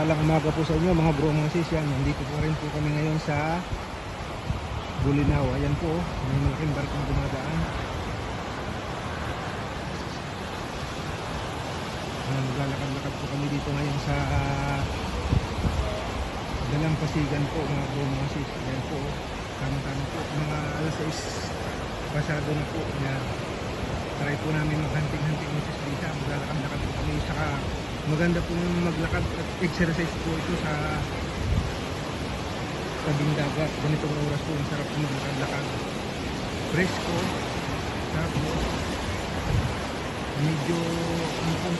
Mapagpalang umaga po sa inyo mga bro mga sis yan. Nandito po rin po kami ngayon sa Bulinaw. Ayan po, may malaking barkong dumadaan. Ayan, Maglalakad-lakad po kami dito ngayon sa Dalampasigan po mga bro mga sis. Ayan po, tama-tama po. Mga alas 6 pasado na po. Ayan. Try po namin mag-hunting-hunting ng sisbisa. Maglalakad-lakad po kami. Saka maganda po maglakad at exercise po ito sa tabing dagat. Ganitong oras po, ang sarap po maglakad-lakad. Presko. Tapos, medyo ano po,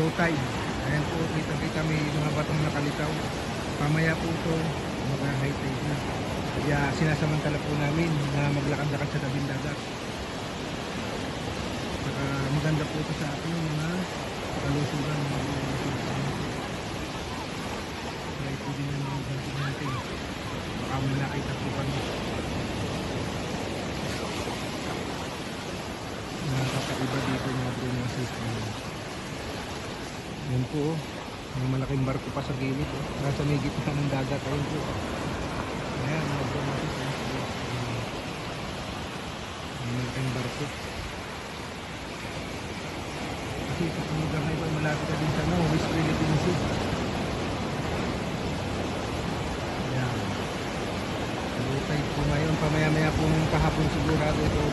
low tide. Ayan po, kita-kita may mga batong nakalitaw. Pamaya po ito, mag-high tide na. Kaya sinasamantala po namin na maglakad-lakad sa tabing dagat. Saka maganda po ito sa ating mga kalusugan mga kalusugan. Kaya ito din ang mga gantin natin. Baka may nakita po kami. Nakakaiba dito mga mga system. Yan po. May malaking barko pa sa gilid oh. Nasa may gitna ng dagat. Ayun po. Ayan mga mga system. May malaking barko. Kasi sa lugar na ito, malapit na din sa no, West Philippine Sea. Ayan. Low tide po ngayon. Pamaya-maya po kahapon sigurado ito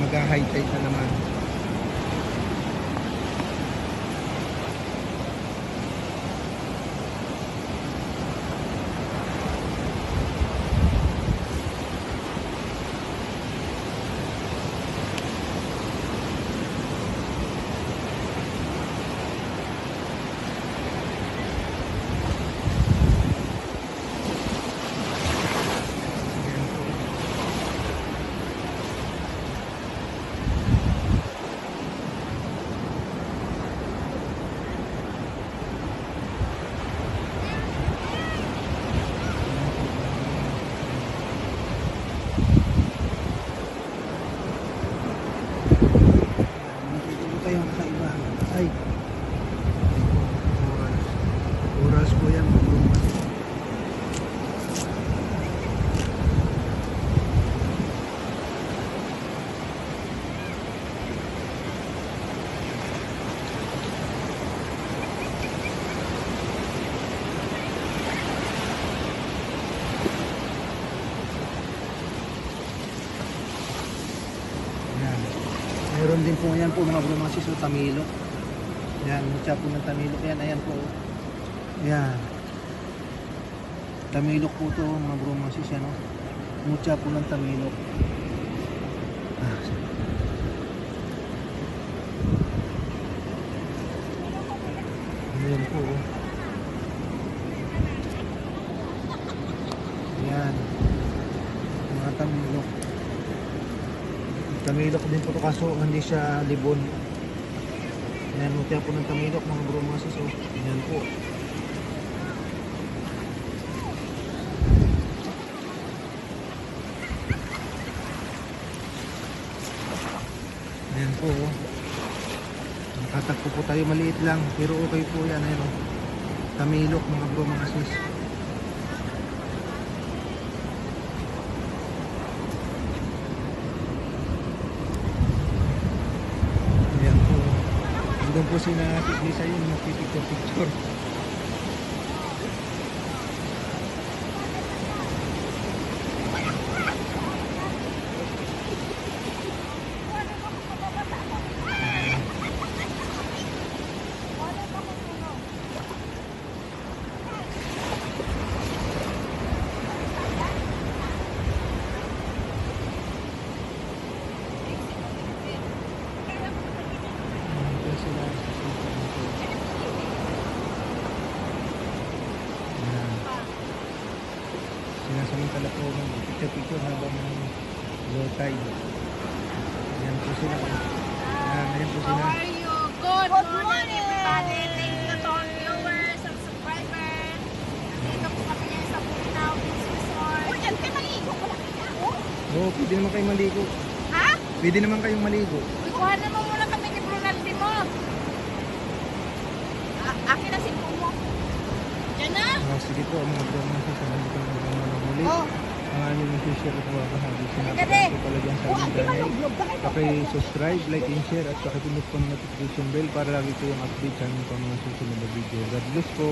mag-high tide na naman. Ayan po. Nakikita tayong kakaiba. Ay. Oras. Oras po yan. mga Yan. Meron din po yan po mga brumasis o tamilok. Yan, mutya po ng tamilok yan. Ayan po. Yan. Tamilok po to mga brumasis yan. Oh. Mutya po ng tamilok. Ah. Ayan po. oh. Yan. Mga tamilok. Tamilok din po to kaso hindi siya libon. Ayan, mutya po ng tamilok mga bro mga sis. Ayan po. Ayan po. oh. Nakatagpo po tayo maliit lang pero okay po yan. Ayan, oh. Tamilok mga bro mga sis. Ayan po. Andun po si Natik Lisa yun, magpipicture-picture. Ayan po sila. Ayan. Po mag-picture-picture habang low tide. Ayan po sila. Ayan, ayan po How sila. are you? Good, morning, everybody. Thank you to our viewers and subscribers. Dito po kami ngayon sa Bulinaw Beach Resort. Uy, yan kayo maligo ko lang Oo, pwede naman kayong maligo. Ha? Pwede naman kayong maligo. Uy, kuhanan mo muna kami ni Brunaldi mo. Akin na si mo. Yan na. Ah, sige po, mga bro, mga sis, ko mga muli. Oh. Ang aming official at mga kahagi. Ko pala dyan sa aming channel. Paki-subscribe, like, and share at pakipindot po ng notification bell para lagi kayong update sa aming mga susunod na video. God bless po.